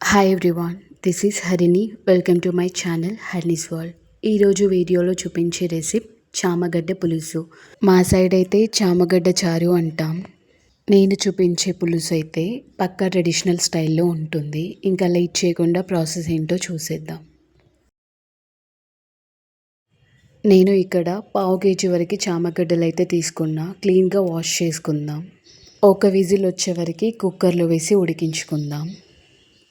Hi everyone this is Harini welcome to my channel Harini's world ఈరోజు వీడియోలో చూపించే recipe చామగడ్డ పులుసు. మా సైడ్ అయితే చామగడ్డ చారు అంటాం. నేను చూపించే పులుసు అయితే పక్కా ట్రెడిషనల్ స్టైల్లో ఉంటుంది. ఇంకా లేట్ చేయకుండా ప్రాసెస్ ఏంటో చూసేద్దాం. నేను ఇక్కడ పావు కేజీ వరకు చామగడ్డలు అయితే తీసుకున్నా. క్లీన్గా వాష్ చేసుకుందాం. ఒక విజిల్ వచ్చే వరకు కుక్కర్లో వేసి ఉడికించుకుందాం.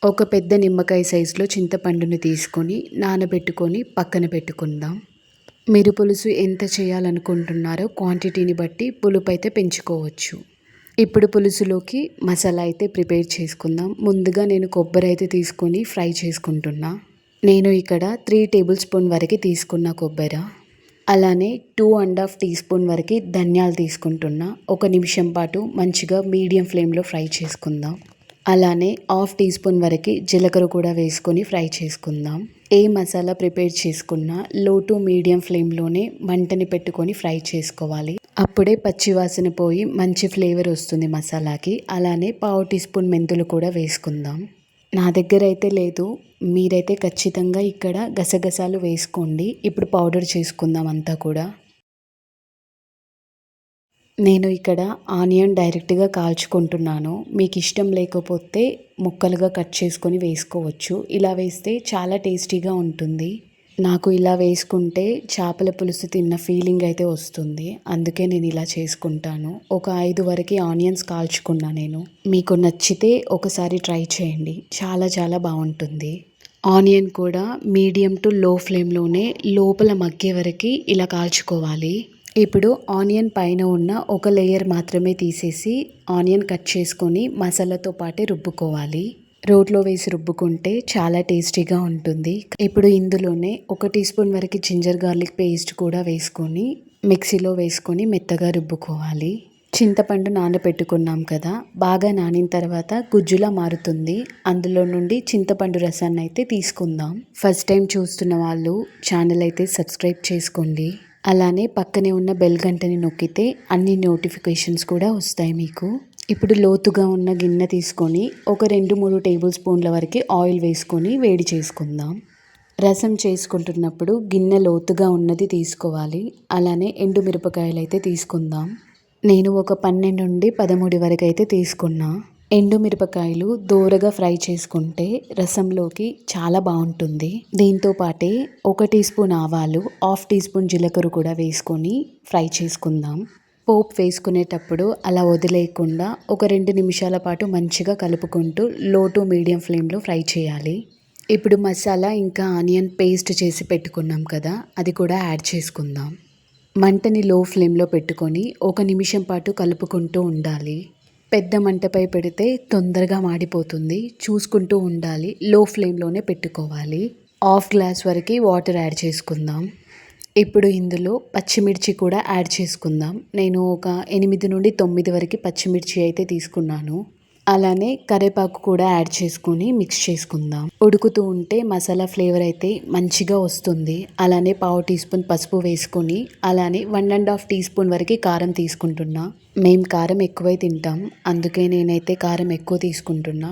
ఒక పెద్ద నిమ్మకాయ సైజులో చింతపండుని తీసుకొని నానబెట్టుకొని పక్కన పెట్టుకుందాం. మీరు పులుసు ఎంత చేయాలనుకుంటున్నారో క్వాంటిటీని బట్టి పులుపు అయితే పెంచుకోవచ్చు. ఇప్పుడు పులుసులోకి మసాలా అయితే ప్రిపేర్ చేసుకుందాం. ముందుగా నేను కొబ్బరి అయితే తీసుకొని ఫ్రై చేసుకుంటున్నా. నేను ఇక్కడ త్రీ టేబుల్ స్పూన్ వరకు తీసుకున్న కొబ్బరి. అలానే two and half teaspoon వరకు ధనియాలు తీసుకుంటున్నా. ఒక నిమిషం పాటు మంచిగా మీడియం ఫ్లేమ్లో ఫ్రై చేసుకుందాం. అలానే హాఫ్ టీ స్పూన్ వరకు జీలకర్ర కూడా వేసుకొని ఫ్రై చేసుకుందాం. ఏ మసాలా ప్రిపేర్ చేసుకున్నా లో టు మీడియం ఫ్లేమ్లోనే మంటని పెట్టుకొని ఫ్రై చేసుకోవాలి. అప్పుడే పచ్చివాసన పోయి మంచి ఫ్లేవర్ వస్తుంది మసాలాకి. అలానే పావు టీ స్పూన్ మెంతులు కూడా వేసుకుందాం. నా దగ్గర అయితే లేదు. మీరైతే ఖచ్చితంగా ఇక్కడ గసగసాలు వేసుకోండి. ఇప్పుడు పౌడర్ చేసుకుందాం అంతా కూడా. నేను ఇక్కడ ఆనియన్ డైరెక్ట్గా కాల్చుకుంటున్నాను. మీకు ఇష్టం లేకపోతే ముక్కలుగా కట్ చేసుకొని వేసుకోవచ్చు. ఇలా వేస్తే చాలా టేస్టీగా ఉంటుంది. నాకు ఇలా వేసుకుంటే చేపల పులుసు తిన్న ఫీలింగ్ అయితే వస్తుంది. అందుకే నేను ఇలా చేసుకుంటాను. ఒక ఐదు వరకు ఆనియన్స్ కాల్చుకున్నా నేను. మీకు నచ్చితే ఒకసారి ట్రై చేయండి. చాలా చాలా బాగుంటుంది. ఆనియన్ కూడా మీడియం టు లో ఫ్లేమ్లోనే లోపల మగ్గే వరకు ఇలా కాల్చుకోవాలి. ఇప్పుడు ఆనియన్ పైన ఉన్న ఒక లేయర్ మాత్రమే తీసేసి ఆనియన్ కట్ చేసుకొని మసాలాతో పాటే రుబ్బుకోవాలి. రోట్లో వేసి రుబ్బుకుంటే చాలా టేస్టీగా ఉంటుంది. ఇప్పుడు ఇందులోనే ఒక టీ స్పూన్ వరకు జింజర్ గార్లిక్ పేస్ట్ కూడా వేసుకొని మిక్సీలో వేసుకొని మెత్తగా రుబ్బుకోవాలి. చింతపండు నానబెట్టుకున్నాం కదా బాగా నానిన తర్వాత గుజ్జులా మారుతుంది. అందులో నుండి చింతపండు రసాన్ని అయితే తీసుకుందాం. ఫస్ట్ టైం చూస్తున్న వాళ్ళు ఛానల్ అయితే సబ్స్క్రైబ్ చేసుకోండి. అలానే పక్కనే ఉన్న బెల్ గంటని నొక్కితే అన్ని నోటిఫికేషన్స్ కూడా వస్తాయి మీకు. ఇప్పుడు లోతుగా ఉన్న గిన్నె తీసుకొని ఒక రెండు మూడు టేబుల్ స్పూన్ల వరకు ఆయిల్ వేసుకొని వేడి చేసుకుందాం. రసం చేసుకుంటున్నప్పుడు గిన్నె లోతుగా ఉన్నది తీసుకోవాలి. అలానే ఎండు మిరపకాయలు అయితే తీసుకుందాం. నేను ఒక పన్నెండు నుండి పదమూడు వరకు అయితే తీసుకున్నా. ఎండు మిరపకాయలు ఫ్రై చేసుకుంటే రసంలోకి చాలా బాగుంటుంది. దీంతో పాటే ఒక టీ స్పూన్ ఆవాలు హాఫ్ టీ స్పూన్ జీలకర్ర కూడా వేసుకొని ఫ్రై చేసుకుందాం. పోపు వేసుకునేటప్పుడు అలా వదిలేయకుండా ఒక రెండు నిమిషాల పాటు మంచిగా కలుపుకుంటూ లో టు మీడియం ఫ్లేమ్లో ఫ్రై చేయాలి. ఇప్పుడు మసాలా ఇంకా ఆనియన్ పేస్ట్ చేసి పెట్టుకున్నాం కదా అది కూడా యాడ్ చేసుకుందాం. మంటని లో ఫ్లేమ్లో పెట్టుకొని ఒక నిమిషం పాటు కలుపుకుంటూ ఉండాలి. పెద్ద మంటపై పెడితే తొందరగా మాడిపోతుంది. చూసుకుంటూ ఉండాలి. లో ఫ్లేమ్లోనే పెట్టుకోవాలి. హాఫ్ గ్లాస్ వరకు వాటర్ యాడ్ చేసుకుందాం. ఇప్పుడు ఇందులో పచ్చిమిర్చి కూడా యాడ్ చేసుకుందాం. నేను ఒక ఎనిమిది నుండి తొమ్మిది వరకు పచ్చిమిర్చి అయితే తీసుకున్నాను. అలానే కరేపాకు కూడా యాడ్ చేసుకొని మిక్స్ చేసుకుందాం. ఉడుకుతూ ఉంటే మసాలా ఫ్లేవర్ అయితే మంచిగా వస్తుంది. అలానే పావు టీ స్పూన్ పసుపు వేసుకొని అలానే one and half teaspoon వరకు కారం తీసుకుంటున్నా. మేము కారం ఎక్కువై తింటాం. అందుకే నేనైతే కారం ఎక్కువ తీసుకుంటున్నా.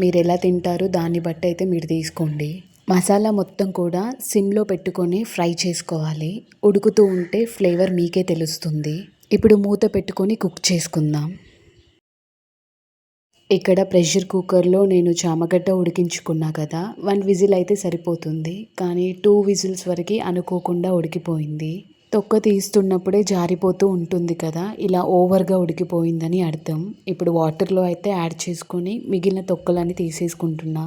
మీరు ఎలా తింటారో దాన్ని బట్టి అయితే మీరు తీసుకోండి. మసాలా మొత్తం కూడా సిమ్లో పెట్టుకొని ఫ్రై చేసుకోవాలి. ఉడుకుతూ ఉంటే ఫ్లేవర్ మీకే తెలుస్తుంది. ఇప్పుడు మూత పెట్టుకొని కుక్ చేసుకుందాం. ఇక్కడ ప్రెషర్ కుక్కర్లో నేను చామగడ్డ ఉడికించుకున్నా కదా వన్ విజిల్ అయితే సరిపోతుంది. కానీ టూ విజిల్స్ వరకు అనుకోకుండా ఉడికిపోయింది. తొక్క తీస్తున్నప్పుడే జారిపోతూ ఉంటుంది కదా ఇలా ఓవర్గా ఉడికిపోయిందని అర్థం. ఇప్పుడు వాటర్లో అయితే యాడ్ చేసుకొని మిగిలిన తొక్కలని తీసేసుకుంటున్నా.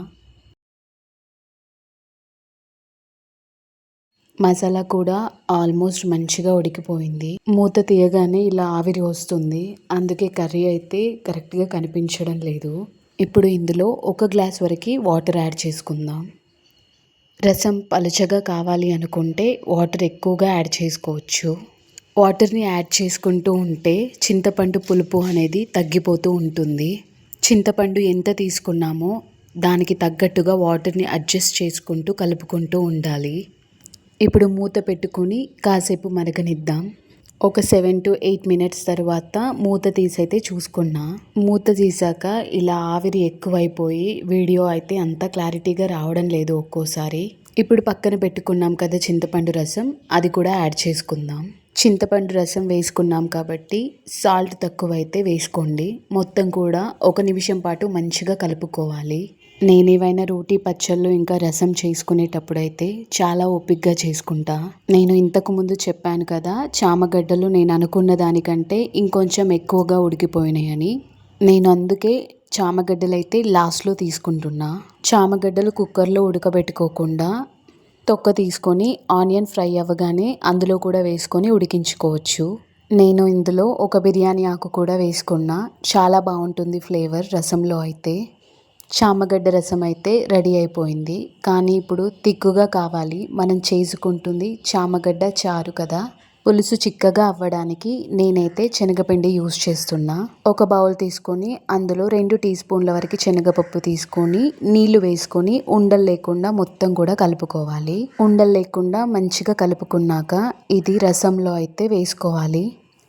మసాలా కూడా ఆల్మోస్ట్ మంచిగా ఉడికిపోయింది. మూత తీయగానే ఇలా ఆవిరి వస్తుంది. అందుకే కర్రీ అయితే కరెక్ట్గా కనిపించడం లేదు. ఇప్పుడు ఇందులో ఒక గ్లాస్ వరకు వాటర్ యాడ్ చేసుకుందాం. రసం పలుచగా కావాలి అనుకుంటే వాటర్ ఎక్కువగా యాడ్ చేసుకోవచ్చు. వాటర్ని యాడ్ చేసుకుంటూ ఉంటే చింతపండు పులుపు అనేది తగ్గిపోతూ ఉంటుంది. చింతపండు ఎంత తీసుకున్నామో దానికి తగ్గట్టుగా వాటర్ని అడ్జస్ట్ చేసుకుంటూ కలుపుకుంటూ ఉండాలి. ఇప్పుడు మూత పెట్టుకొని కాసేపు మరగనిద్దాం. ఒక సెవెన్ టు ఎయిట్ మినిట్స్ తర్వాత మూత తీసైతే చూసుకున్నా. మూత తీసాక ఇలా ఆవిరి ఎక్కువైపోయి వీడియో అయితే అంత క్లారిటీగా రావడం లేదు ఒక్కోసారి. ఇప్పుడు పక్కన పెట్టుకున్నాం కదా చింతపండు రసం అది కూడా యాడ్ చేసుకుందాం. చింతపండు రసం వేసుకున్నాం కాబట్టి సాల్ట్ తక్కువైతే వేసుకోండి. మొత్తం కూడా ఒక నిమిషం పాటు మంచిగా కలుపుకోవాలి. నేను ఏవైనా రోటీ పచ్చళ్ళు ఇంకా రసం చేసుకునేటప్పుడైతే చాలా ఓపిక్గా చేసుకుంటా. నేను ఇంతకు ముందు చెప్పాను కదా చామగడ్డలు నేను అనుకున్న దానికంటే ఇంకొంచెం ఎక్కువగా ఉడికిపోయినాయని. నేను అందుకే చామగడ్డలు అయితే లాస్ట్లో తీసుకుంటున్నా. చామగడ్డలు కుక్కర్లో ఉడకబెట్టుకోకుండా తొక్క తీసుకొని ఆనియన్ ఫ్రై అవ్వగానే అందులో కూడా వేసుకొని ఉడికించుకోవచ్చు. నేను ఇందులో ఒక బిర్యానీ ఆకు కూడా వేసుకున్నా. చాలా బాగుంటుంది ఫ్లేవర్ రసంలో అయితే. చామగడ్డ రసం అయితే రెడీ అయిపోయింది. కానీ ఇప్పుడు తిక్కుగా కావాలి. మనం చేసుకుంటుంది చామగడ్డ చారు కదా. పులుసు చిక్కగా అవ్వడానికి నేనైతే శనగపిండి యూస్ చేస్తున్నా. ఒక బౌల్ తీసుకొని అందులో రెండు టీ స్పూన్ల వరకు శనగపప్పు తీసుకొని నీళ్ళు వేసుకొని ఉండలు లేకుండా మొత్తం కూడా కలుపుకోవాలి. ఉండలు లేకుండా మంచిగా కలుపుకున్నాక ఇది రసంలో అయితే వేసుకోవాలి.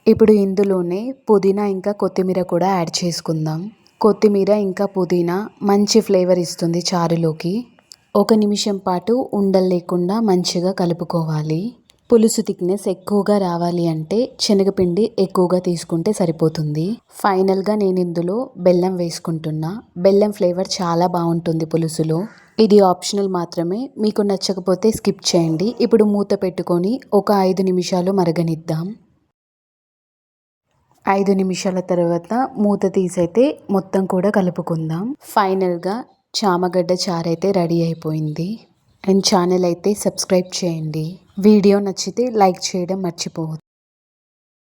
ఇప్పుడు ఇందులోనే పుదీనా ఇంకా కొత్తిమీర కూడా యాడ్ చేసుకుందాం. కొత్తిమీర ఇంకా పుదీనా మంచి ఫ్లేవర్ ఇస్తుంది చారులోకి. ఒక నిమిషం పాటు ఉండలు లేకుండా మంచిగా కలుపుకోవాలి. పులుసు థిక్నెస్ ఎక్కువగా రావాలి అంటే శనగపిండి ఎక్కువగా తీసుకుంటే సరిపోతుంది. ఫైనల్గా నేను ఇందులో బెల్లం వేసుకుంటున్నా. బెల్లం ఫ్లేవర్ చాలా బాగుంటుంది పులుసులో. ఇది ఆప్షనల్ మాత్రమే. మీకు నచ్చకపోతే స్కిప్ చేయండి. ఇప్పుడు మూత పెట్టుకొని ఒక ఐదు నిమిషాలు మరగనిద్దాం. ఐదు నిమిషాల తర్వాత మూత తీసైతే మొత్తం కూడా కలుపుకుందాం. ఫైనల్గా చామగడ్డ చారైతే రెడీ అయిపోయింది. అండ్ ఛానల్ అయితే సబ్స్క్రైబ్ చేయండి. వీడియో నచ్చితే లైక్ చేయడం మర్చిపోవద్దు.